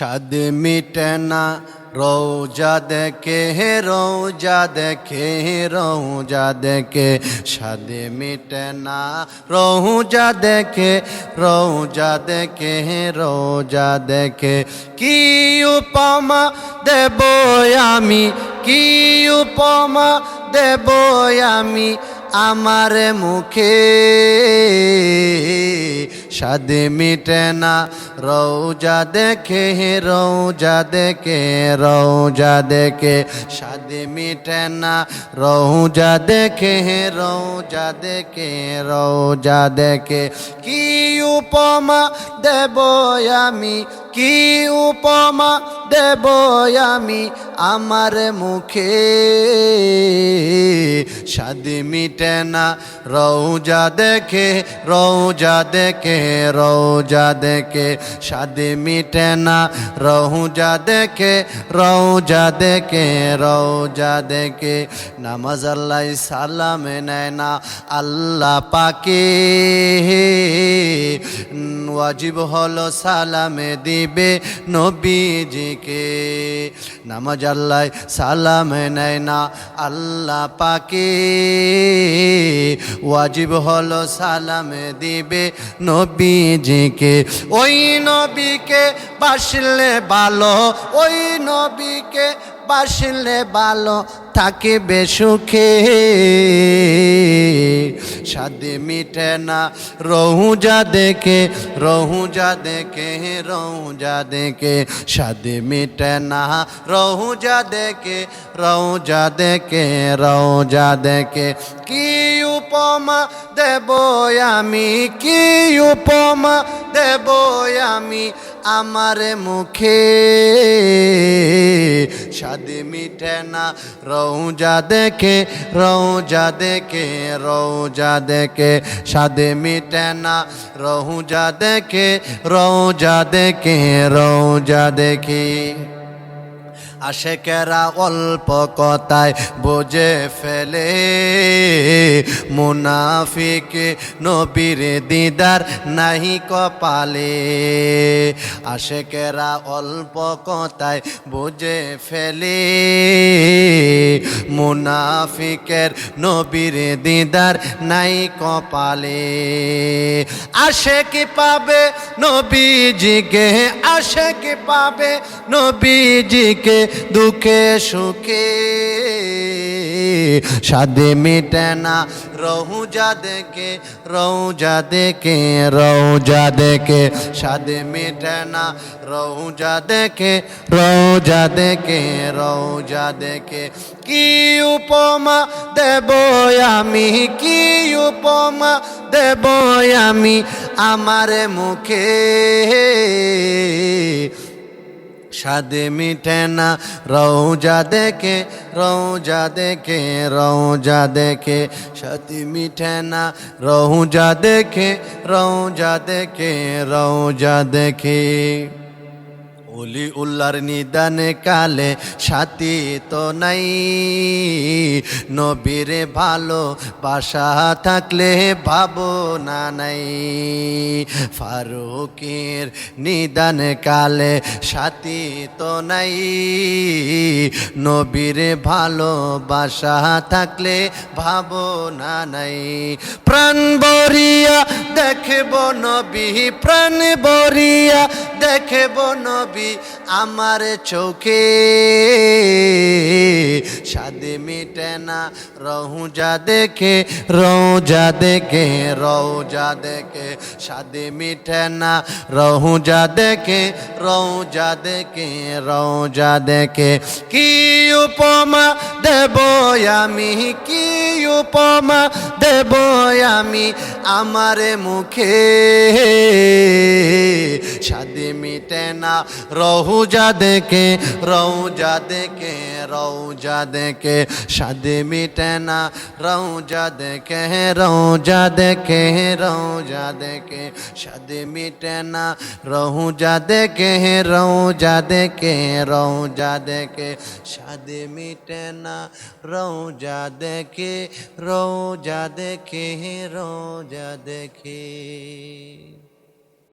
সাদ মিটে না রৌজা দেখে, হে রৌজা দেখে, হে রৌজা দেখে। সাদ মিটে না রৌজা দেখে রৌজা দেখে, হে রৌজা দেখে। কি উপমা দেব আমি, কি উপমা দেব আমি আমার মুখে? সাদে মিটে না রৌজা দেখে রৌজা দেখে রৌজা দেখে। সাদে মিটে না রৌজা দেখে রৌজা দেখে রৌজা দেখে। কি উপমা দেব আমি, কি উপমা দেব আমি আমার মুখে। সাদি মিটে না রৌজা দেখে রৌজা দেখে রৌজা দেখে। সাদি মিটে না রৌজা দেখে রৌজা দেখে রৌজা দেখে। নামাজ আল্লাহ সালামে নেয় না, আল্লাহ পাকে। ওয়াজিব হলো সালামে দিবে নবীজিকে। নামাজ আল্লাহ সালাম নেয় না, আল্লাহ পাকে। ওয়াজিব হলো সালাম দিবে নবীজিকে। ওই নবীকে বাসলে ভালো, ওই নবীকে বাসলে ভালো থাকিবে সুখে। সাদে মিটে না, রহুজা দেখে রহুজা দেখে রহুজা দেখে। সাদে মিটে না, রহুজা দেখে রহুজা দেখে রহুজা দেখে। কি উপমা দেব আমি, কি উপমা দেব আমি আমার মুখে? সাদে মিঠে না রৌজা দেখে রৌজা দেখে রৌজা দেখে। সাদে মিঠে না রৌজা দেখে রৌজা দেখে রৌজা দেখে। আশেকেরা অল্প কথায় বোঝে ফেলে। মুনাফিক নবীর দিদার নাহি কপালে। আশেকেরা অল্প কথায় বুঝে ফেলে। মুনাফিকের নবীর দিদার নাই কপালে। আশে কি পাবে নবীজিকে আশে কি পাবে নবীজিকে দুঃখে সুখে সাদে মিটে না রহুজা দেখে রৌজা দেখে রৌজা দেখে। সাদে মিটে না রৌজা দেখে রৌজা দেখে রৌজা দেখে। কি উপমা দেব আমি, কি উপমা দেব আমি আমার মুখে? সাদে মিটে না রৌজা দেখে রৌজা দেখে রৌজা দেখে। সাথে মিঠে না রৌজা দেখে রৌজা দেখে রৌজা দেখে। অলি উল্লার নিদানে কালে সাথী তো নাই। নবীরে ভালো বাসা থাকলে ভাবনা নাই। ফারুকের নিদান কালে সাথী তো নাই। নবীরে ভালো বাসা থাকলে ভাবনা নাই। প্রাণ বরিয়া দেখব নবী, প্রাণ বরিয়া দেখব নবী আমার চোখে। সাদে মিটে না রহুজা দেখে রৌজা দেখে রৌজা দেখে। সাদে মিটে না রহুজা দেখে রৌজা দেখে রৌজা দেখে। কি উপমা দেব আমি, কি উপমা দেব আমি আমার মুখে? সাদে মিটে না রহুজা দেখে রৌজা দেখে রৌজা দেখে সাদে মিটে না রৌজা দেখে রৌজা দেখে রৌজা দেখে সাদে মিটে না রহুজা দেখে রৌজা দেখে রৌজা দেখে সাদে মিটে না রৌজা দেখে রৌজা দেখে রৌজা দেখে